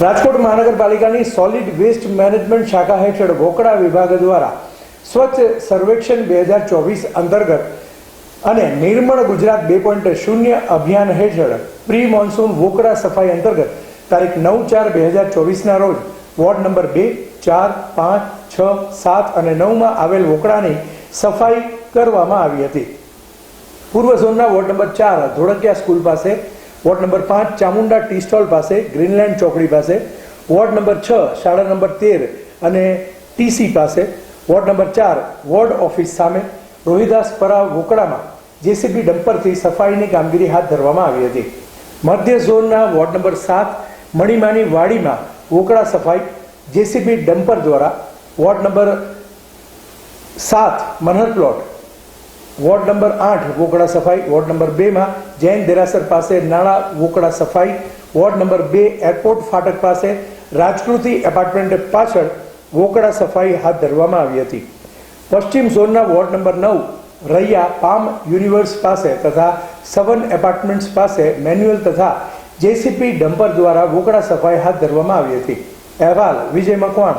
રાજકોટ મહાનગરપાલિકાની solid waste management શાખા હેઠળ વોકડા વિભાગ દ્વારા સ્વચ્છ સર્વેક્ષણ બે હજાર ચોવીસ અંતર્ગત અને નિર્મળ ગુજરાત બે પોઈન્ટ શૂન્ય અભિયાન હેઠળ પ્રી મોન્સૂન વોકડા સફાઈ અંતર્ગત તારીખ નવ ચાર બે હજાર ચોવીસના રોજ વોર્ડ નંબર બે, ચાર, પાંચ, છ, સાત અને નવમાં આવેલ વોકડાની સફાઈ કરવામાં આવી હતી. પૂર્વ ઝોનના વોર્ડ નંબર ચાર ધોળકિયા સ્કૂલ પાસે વોર્ડ નંબર પાંચ ચામુંડા ટી સ્ટોલ પાસે, ગ્રીનલેન્ડ ચોકડી પાસે. વોર્ડ નંબર છ શાળા નંબર તેર અને ટીસી પાસે. વોર્ડ નંબર ચાર વોર્ડ ઓફિસ સામે, રોહિદાસ પરાવ ગોકળામાં જેસીબી ડમ્પરથી સફાઈની કામગીરી હાથ ધરવામાં આવી હતી. મધ્ય ઝોનના વોર્ડ નંબર સાત મણિમાની વાડીમાં ગોકળા સફાઈ, જેસીબી ડમ્પર દ્વારા. વોર્ડ નંબર સાત મનહર પ્લોટ. વોર્ડ નંબર આઠ વોકડા સફાઈ. વોર્ડ નંબર બેમાં જૈન દેરાસર પાસે નાણા વોકડા સફાઈ. વોર્ડ નંબર બે એરપોર્ટ ફાટક પાસે રાજકૃતિ એપાર્ટમેન્ટ પાછળ વોકડા સફાઈ હાથ ધરવામાં આવી હતી. પશ્ચિમ ઝોનના વોર્ડ નંબર નવ, રૈયા પામ યુનિવર્સ પાસે તથા સવન એપાર્ટમેન્ટ્સ પાસે મેન્યુઅલ તથા જેસીપી ડમ્પર દ્વારા વોકડા સફાઈ હાથ ધરવામાં આવી હતી. અહેવાલ વિજય મકવાણ